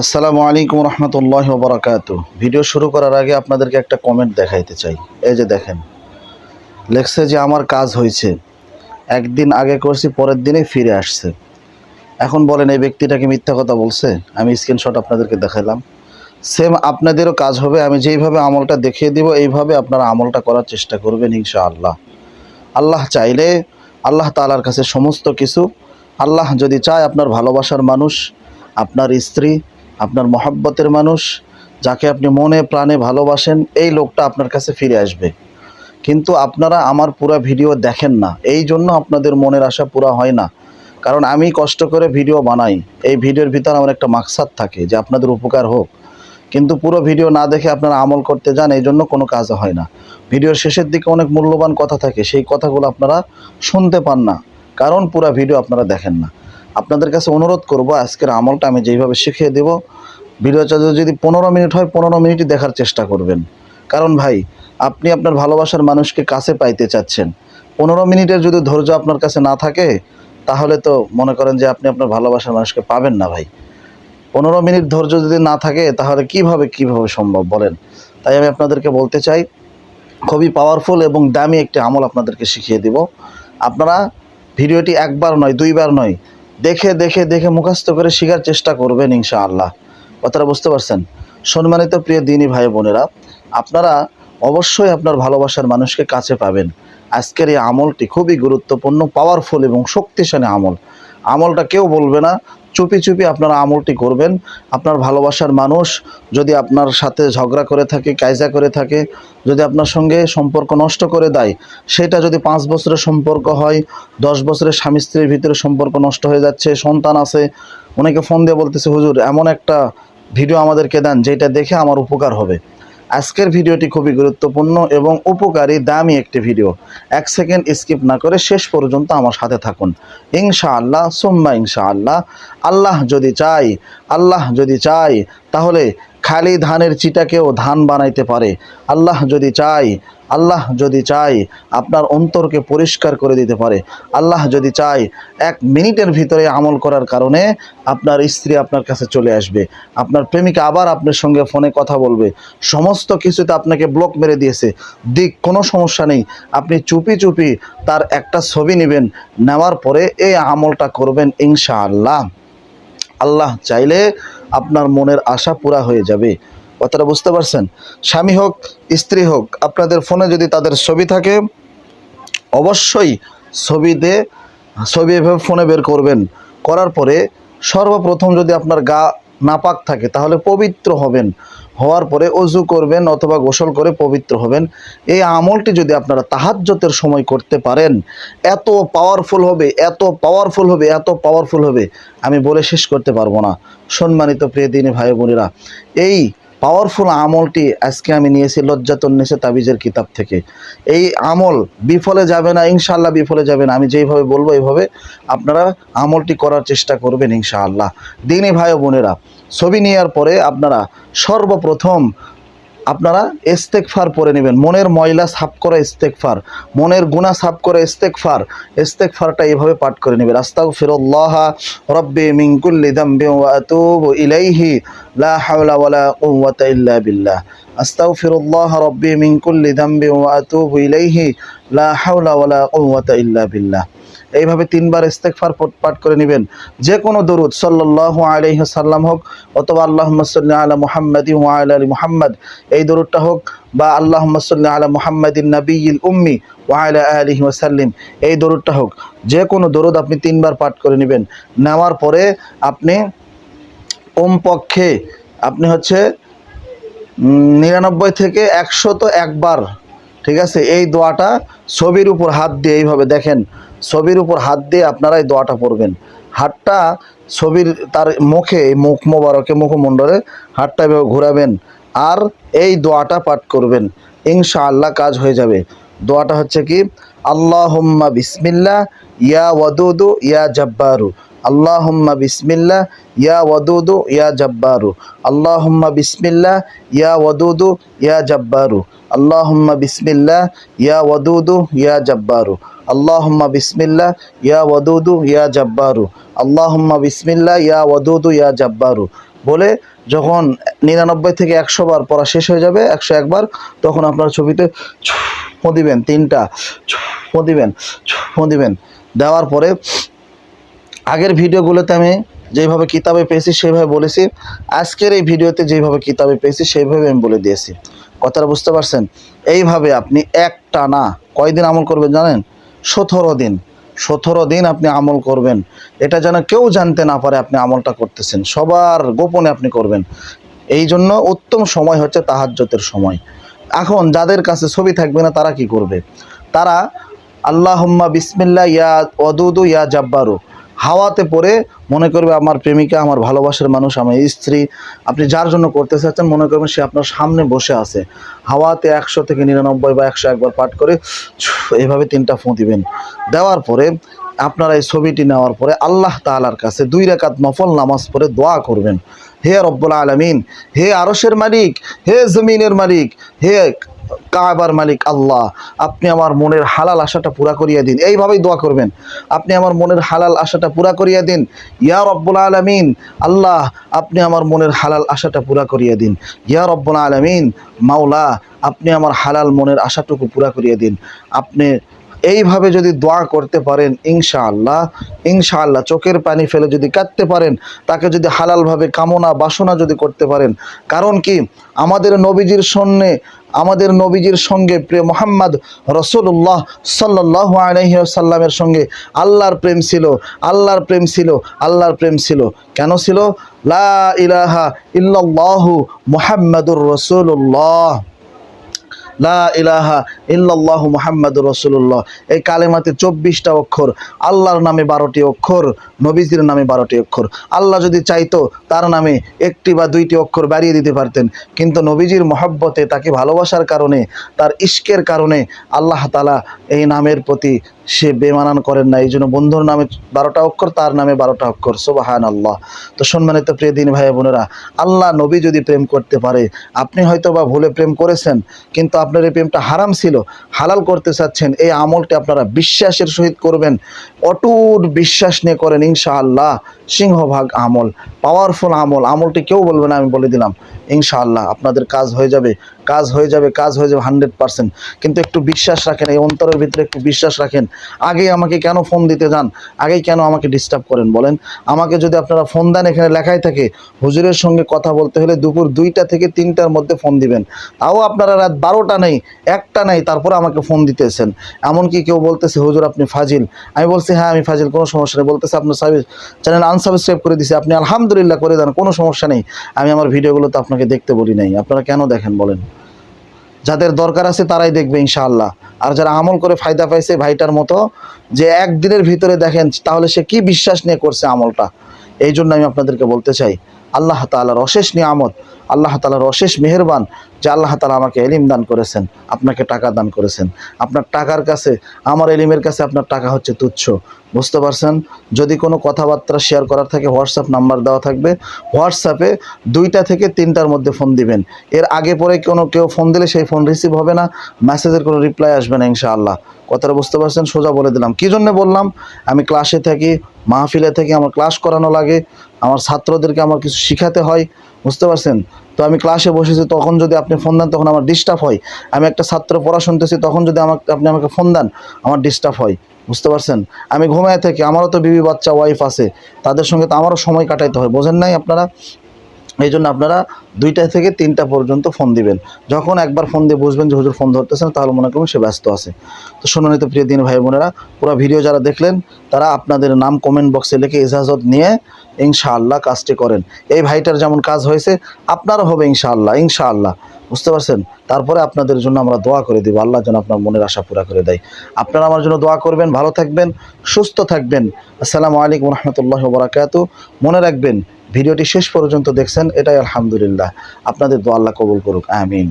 আসসালামু আলাইকুম রহমতুল্লাহ বরাকাত ভিডিও শুরু করার আগে আপনাদেরকে একটা কমেন্ট দেখাইতে চাই। এই যে দেখেন, লেখছে যে আমার কাজ হয়েছে একদিন আগে করছি, পরের দিনে ফিরে আসছে। এখন বলেন, এই ব্যক্তিটাকে মিথ্যা কথা বলছে? আমি স্ক্রিনশট আপনাদেরকে দেখালাম সেম আপনাদেরও কাজ হবে, আমি যেইভাবে আমলটা দেখিয়ে দিব, এইভাবে আপনারা আমলটা করার চেষ্টা করবেন ইনশাআল্লাহ। আল্লাহ চাইলে আল্লাহ তালার কাছে সমস্ত কিছু। আল্লাহ যদি চায় আপনার ভালোবাসার মানুষ, আপনার স্ত্রী আপনার মহাব্বতের মানুষ যাকে আপনি মনে প্রাণে ভালোবাসেন, এই লোকটা আপনার কাছে ফিরে আসবে। কিন্তু আপনারা আমার পুরা ভিডিও দেখেন না। এই জন্য আপনাদের মনের আশা পুরা হয় না। কারণ আমি কষ্ট করে ভিডিও বানাই। এই ভিডিওর ভিতর আমার একটা মাকসাদ থাকে যে আপনাদের উপকার হোক। কিন্তু পুরো ভিডিও না দেখে আপনারা আমল করতে যান, এই জন্য কোনো কাজ হয় না। ভিডিওর শেষের দিকে অনেক মূল্যবান কথা থাকে। সেই কথাগুলো আপনারা শুনতে পান না। কারণ পুরো ভিডিও আপনারা দেখেন না। আপনাদের কাছে অনুরোধ করব, আজকের আমলটা আমি যেইভাবে শিখিয়ে দেব ভিডিওটা যদি পনেরো মিনিট হয়, পনেরো মিনিটই দেখার চেষ্টা করবেন। কারণ ভাই, আপনি আপনার ভালোবাসার মানুষকে কাছে পাইতে চাচ্ছেন। পনেরো মিনিটের যদি ধৈর্য আপনার কাছে না থাকে, তাহলে তো মনে করেন যে আপনি আপনার ভালোবাসার মানুষকে পাবেন না ভাই। পনেরো মিনিট ধৈর্য যদি না থাকে, তাহলে কীভাবে কীভাবে সম্ভব বলেন? তাই আমি আপনাদেরকে বলতে চাই, খুবই পাওয়ারফুল এবং দামি একটি আমল আপনাদেরকে শিখিয়ে দিব। আপনারা ভিডিওটি একবার নয়, দুইবার নয় দেখে দেখে দেখে মুখস্থ করে শিখার চেষ্টা করবেন ইনশাআল্লাহ। কথাটা বুঝতে পারছেন? সম্মানিত প্রিয় দিনী ভাই বোনেরা, আপনারা অবশ্যই আপনার ভালোবাসার মানুষকে কাছে পাবেন। আজকের এই আমলটি খুবই গুরুত্বপূর্ণ পাওয়ারফুল এবং শক্তিশালী আমল। আমলটা কেউ বলবে না চুপি চুপি আপনারা আমলটি করবেন। আপনার ভালোবাসার মানুষ যদি আপনার সাথে ঝগড়া করে থাকে, কায়জা করে থাকে, যদি আপনার সঙ্গে সম্পর্ক নষ্ট করে দেয়, সেটা যদি পাঁচ বছরের সম্পর্ক হয়, দশ বছরের স্বামী স্ত্রীর ভিতরে সম্পর্ক নষ্ট হয়ে যাচ্ছে, সন্তান আছে, অনেকে ফোন দিয়ে বলতেছে, হুজুর, এমন একটা ভিডিও আমাদেরকে দেন, যেটা দেখে আমার উপকার হবে। আজকের ভিডিওটি খুবই গুরুত্বপূর্ণ এবং উপকারী, দামি একটি ভিডিও। এক সেকেন্ড স্কিপ না করে শেষ পর্যন্ত আমার সাথে থাকুন। ইনশাআল্লাহ, সুম্মা ইনশাআল্লাহ। আল্লাহ যদি চাই আল্লাহ যদি চাই তাহলে খালি ধানের চিটাকেও ধান বানাইতে পারে। আল্লাহ যদি চাই আল্লাহ যদি চাই আপনার অন্তরকে পরিষ্কার করে দিতে পারে। আল্লাহ যদি চাই এক মিনিটের ভিতরে আমল করার কারণে আপনার স্ত্রী আপনার কাছে চলে আসবে। আপনার প্রেমিকা আবার আপনার সঙ্গে ফোনে কথা বলবে। সমস্ত কিছুতে আপনাকে ব্লক মেরে দিয়েছে। দিক কোনো সমস্যা নেই। আপনি চুপি চুপি তার একটা ছবি নেবেন। নেওয়ার পরে এই আমলটা করবেন ইনশাআল্লাহ। আল্লাহ চাইলে আপনার মনের আশা পুরা হয়ে যাবে। কথাটা বুঝতে পারছেন? স্বামী হোক, স্ত্রী হোক, আপনাদের ফোনে যদি তাদের ছবি থাকে, অবশ্যই ছবিতে, ছবি এভাবে ফোনে বের করবেন। করার পরে সর্বপ্রথম যদি আপনার গা নাপাক থাকে, তাহলে পবিত্র হবেন। হওয়ার পরে অজু করবেন অথবা গোসল করে পবিত্র হবেন। এই আমলটি যদি আপনারা তাহাজ্যতের সময় করতে পারেন, এত পাওয়ারফুল হবে, এত পাওয়ারফুল হবে, এত পাওয়ারফুল হবে, আমি বলে শেষ করতে পারব না। সম্মানিত প্রিয় দিনী ভাই বোনেরা, এই পাওয়ারফুল আমলটি আজকে আমি নিয়েছি লজ্জাতন নেছে তাবিজের কিতাব থেকে। এই আমল বিফলে যাবে না, ইনশাআল্লাহ বিফলে যাবে না। আমি যেইভাবে বলব এইভাবে আপনারা আমলটি করার চেষ্টা করবেন ইনশাআল্লাহ। দিনী ভাই বোনেরা, ছবি নেওয়ার পরে আপনারা সর্বপ্রথম আপনারা ইস্তেকফার পরে নেবেন। মনের ময়লা সাফ করে ইস্তেকফার মনের গুণা সাফ করে ইস্তেকফার ইস্তেকফারটা এইভাবে পাঠ করে নেবেন। আস্তাগ ফিরুল্লাহ রব্বি মিন কুল্লি দামবি ইলাইহি। লা হাওলা ওয়ালা কুওয়াতা ইল্লা বিল্লাহ। আস্তাগফিরুল্লাহ রব্বি মিন কুল্লি দামবি ওয়া আতুবু ইলাইহি। লা হাওলা ওয়ালা কুওয়াতা ইল্লা বিল্লাহ। এইভাবে তিনবার ইস্তেকফার পাঠ করে নেবেন। যে কোনো দরুদ, সাল্লাল্লাহু আলাইহি সাল্লাম হোক অথবা আল্লাহুম্মা সাল্লি আলা মুহাম্মাদি আলা মুহাম্মদ, এই দরুদটা হোক বা আল্লাহুম্মা সাল্লি আলা মুহাম্মাদিন নাবিয়িল উম্মি ওয়া আলা আলিহি ওয়াসাল্লিম, এই দরুদটা হোক। যে কোনো দরুদ আপনি তিনবার পাঠ করে নেবেন। নেওয়ার পরে আপনি কমপক্ষে আপনি হচ্ছে নিরানব্বই থেকে একশো তো একবার, ঠিক আছে? এই দোয়াটা ছবির উপর হাত দিয়ে এইভাবে দেখেন, ছবির উপর হাত দিয়ে আপনারা এই দোয়াটা পড়বেন। হাতটা ছবির তার মুখে মুখ মোবারকে মুখমণ্ডলে হাতটা এভাবে ঘোরাবেন আর এই দোয়াটা পাঠ করবেন। ইনশাআল্লাহ কাজ হয়ে যাবে। দোয়াটা হচ্ছে কি, আল্লাহুম্মা বিসমিল্লাহ, ইয়া ওয়াদুদু, ইয়া জাব্বারু। আল্লাহুম্মা বিসমিল্লা, ইয়া ওয়াদুদু, ইয়া জাব্বারু। আল্লাহুম্মা বিসমিল্লা, ইয়া ওয়াদুদু, ইয়া জাব্বারু। আল্লাহুম্মা বিসমিল্লা, ইয়া ওয়াদুদু, ইয়া জাব্বারু। আল্লাহুম্মা বিসমিল্লা, ইয়া ওয়াদুদু, ইয়া জাব্বারু। আল্লাহুম্মা বিসমিল্লাহ ইয়া ওয়াদুদু, ইয়া জাব্বারু। বলে যখন নিরানব্বই থেকে একশো বার পড়া শেষ হয়ে যাবে, একশো একবার তখন আপনার ছবিতে দিবেন, তিনটা দিবেন দিবেন। দেওয়ার পরে আগের ভিডিওগুলোতে আমি যেভাবে কিতাবে পেয়েছি সেইভাবে বলেছি। আজকের এই ভিডিওতে যেভাবে কিতাবে পেয়েছি সেইভাবে আমি বলে দিয়েছি। কথাটা বুঝতে পারছেন? এইভাবে আপনি একটা না, কয়দিন আমল করবেন জানেন? সতেরো দিন। সতেরো দিন আপনি আমল করবেন। এটা যেন কেউ জানতে না পারে আপনি আমলটা করতেছেন। সবার গোপনে আপনি করবেন। এই জন্য উত্তম সময় হচ্ছে তাহাজ্জতের সময়। এখন যাদের কাছে ছবি থাকবে না, তারা কি করবে? তারা, আল্লাহম্মা বিসমিল্লা ইয়া অদুদু ইয়া জাব্বারু। হাওয়াতে পড়ে মনে করবে আমার প্রেমিকা, আমার ভালোবাসার মানুষ, আমার স্ত্রী। আপনি যার জন্য করতে চাচ্ছেন, মনে করবেন সে আপনার সামনে বসে আছে। হাওয়াতে একশো থেকে নিরানব্বই বা একশো একবার পাঠ করে এইভাবে তিনটা ফোঁ দিবেন। দেওয়ার পরে আপনারা এই ছবিটি নেওয়ার পরে আল্লাহ তাআলার কাছে দুই রেখাত নফল নামাজ পড়ে দোয়া করবেন। হে রব্বুল আলমিন, হে আরসের মালিক, হে জমিনের মালিক, হে কাবার মালিক আল্লাহ, আপনি আমার মনের হালাল আশাটা পুরা করিয়া দিন। এইভাবেই দোয়া করবেন। আপনি আমার মনের হালাল আশাটা পুরা করিয়া দিন। ইয়া রব্বুল আলমিন, আল্লাহ, আপনি আমার মনের হালাল আশাটা পুরা করিয়া দিন। ইয়া রব্বুল আলমিন, মাওলা, আপনি আমার হালাল মনের আশাটুকু পুরা করিয়া দিন। আপনি এইভাবে যদি দোয়া করতে পারেন, ইনশাআল্লাহ ইনশাআল্লাহ, চোখের পানি ফেলে যদি কাঁদতে পারেন, তাকে যদি হালালভাবে কামনা, বাসনা যদি করতে পারেন। কারণ কি? আমাদের নবীজির সন্নে আমাদের নবীজির সঙ্গে প্রিয় মোহাম্মদ রসুল্লাহ সাল্লাহ আলহিসাল্লামের সঙ্গে আল্লাহর প্রেম ছিল, আল্লাহর প্রেম ছিল, আল্লাহর প্রেম ছিল। কেন ছিল? লা ইলাহা ইল্লাল্লাহু মুহাম্মাদুর রসুল্লাহ লা ইলাহা ইল্লাল্লাহ মুহাম্মাদুর রসুল্লাহ এই কালেমাতে চব্বিশটা অক্ষর, আল্লাহর নামে বারোটি অক্ষর, নবীজির নামে বারোটি অক্ষর। আল্লাহ যদি চাইতো, তার নামে একটি বা দুইটি অক্ষর বাড়িয়ে দিতে পারতেন। কিন্তু নবীজির মহব্বতে তাকে ভালোবাসার কারণে, তার ইশকের কারণে আল্লাহ তালা এই নামের প্রতি সে বেমানান করেন না এই জন্য বন্ধুর নামে বারোটা অক্ষর, তার নামে বারোটা অক্ষর সোবাহান আল্লাহ তো সম্মানিত প্রিয় দিন ভাই বোনেরা, আল্লাহ নবী যদি প্রেম করতে পারে, আপনি হয়তো বা ভুলে প্রেম করেছেন, কিন্তু আপনার এই প্রেমটা হারাম ছিল, হালাল করতে চাচ্ছেন, এই আমলটি আপনারা বিশ্বাসের সহিত করবেন, অটুট বিশ্বাস নিয়ে করেন ইনশাআল্লাহ। সিংহভাগ আমল পাওয়ারফুল আমল। আমলটি কেউ বলবে না, আমি বলে দিলাম। ইনশাআল্লাহ, আপনাদের কাজ হয়ে যাবে। কাজ হয়ে যাবে, কাজ হয়ে যাবে হান্ড্রেড পার্সেন্ট। কিন্তু একটু বিশ্বাস রাখেন, এই অন্তরের ভিতরে একটু বিশ্বাস রাখেন। আগেই আমাকে কেন ফোন দিতে যান? আগেই কেন আমাকে ডিস্টার্ব করেন বলেন? আমাকে যদি আপনারা ফোন দেন, এখানে লেখাই থাকে, হুজুরের সঙ্গে কথা বলতে হলে দুপুর দুইটা থেকে তিনটার মধ্যে ফোন দিবেন। তাও আপনারা রাত বারোটা নেই, একটা নেই, তারপরে আমাকে ফোন দিতেছেন। এমনকি কেউ বলতেছে, হুজুর, আপনি ফাজিল। আমি বলছি হ্যাঁ আমি ফাজিল, কোনো সমস্যা নেই। বলতেছে, আপনার সার্ভিস চ্যানেল আনসাবস্ক্রাইব করে দিছি, আপনি আলহামদুলিল্লাহ করে দেন, কোনো সমস্যা নেই। আমি আমার ভিডিওগুলো তো আপনাকে দেখতে বলি নাই। আপনারা কেন দেখেন বলেন? যাদের দরকার আছে তারাই দেখবে ইনশাআল্লাহ। আর যারা আমল করে ফায়দা পাইছে ভাইটার মতো, যে একদিনের ভিতরে দেখেন তাহলে সে কি বিশ্বাস নিয়ে করছে আমলটা, এই জন্য আমি আপনাদেরকে বলতে চাই, আল্লাহ তালার অশেষ নিয়ামত, আল্লাহ তালার অশেষ মেহেরবান যে আল্লাহ তালা আমাকে এলিম দান করেছেন, আপনাকে টাকা দান করেছেন। আপনার টাকার কাছে, আমার এলিমের কাছে আপনার টাকা হচ্ছে তুচ্ছ। বুঝতে পারছেন? যদি কোনো কথাবার্তা শেয়ার করার থাকে হোয়াটসঅ্যাপ নাম্বার দেওয়া থাকবে। হোয়াটসঅ্যাপে দুইটা থেকে তিনটার মধ্যে ফোন দিবেন। এর আগে পরে কোনো কেউ ফোন দিলে সেই ফোন রিসিভ হবে না। মেসেজের কোনো রিপ্লাই আসবে না, ইনশাআল্লাহ। কথাটা বুঝতে পারছেন? সোজা বলে দিলাম। কী জন্য বললাম? আমি ক্লাসে থাকি, মাহফিলে থেকে, আমার ক্লাস করানো লাগে। আমার ছাত্রদেরকে আমার কিছু শিখাতে হয়। বুঝতে পারছেন? তো আমি ক্লাসে বসেছি, তখন যদি আপনি ফোন দেন, তখন আমার ডিস্টার্ব হয়। আমি একটা ছাত্র পড়া শুনতেছি, তখন যদি আমাকে আপনি আমাকে ফোন দেন, আমার ডিস্টার্ব হয়। বুঝতে পারছেন? আমি ঘুমায় থেকে, আমারও তো বিবি বাচ্চা ওয়াইফ আছে। তাদের সঙ্গে তো আমারও সময় কাটাইতে হয়, বোঝেন নাই আপনারা? এই জন্য আপনারা দুইটা থেকে তিনটা পর্যন্ত ফোন দিবেন। যখন একবার ফোন দিয়ে বুঝবেন যে হুজুর ফোন ধরতেছেন, তাহলে মনে করুন সে ব্যস্ত আছে। তো শুনুন তো প্রিয় দিন ভাই বোনেরা, পুরো ভিডিও যারা দেখলেন, তারা আপনাদের নাম কমেন্ট বক্সে লিখে ইজাজত নিয়ে ইনশাআল্লাহ কাজটি করেন। এই ভাইটার যেমন কাজ হয়েছে, আপনারও হবে ইনশাআল্লাহ ইনশাআল্লাহ। বুঝতে পারছেন? তারপরে আপনাদের জন্য আমরা দোয়া করে দিব, আল্লাহ যেন আপনার মনের আশা পুরা করে দেয়। আপনারা আমার জন্য দোয়া করবেন, ভালো থাকবেন, সুস্থ থাকবেন। আসসালামু আলাইকুম রহমতুল্লাহ বরাকাতু মনে রাখবেন ভিডিওটি শেষ পর্যন্ত দেখছেন এটাই আলহামদুলিল্লাহ। আপনাদের দোয়া আল্লাহ কবুল করুক আমিন।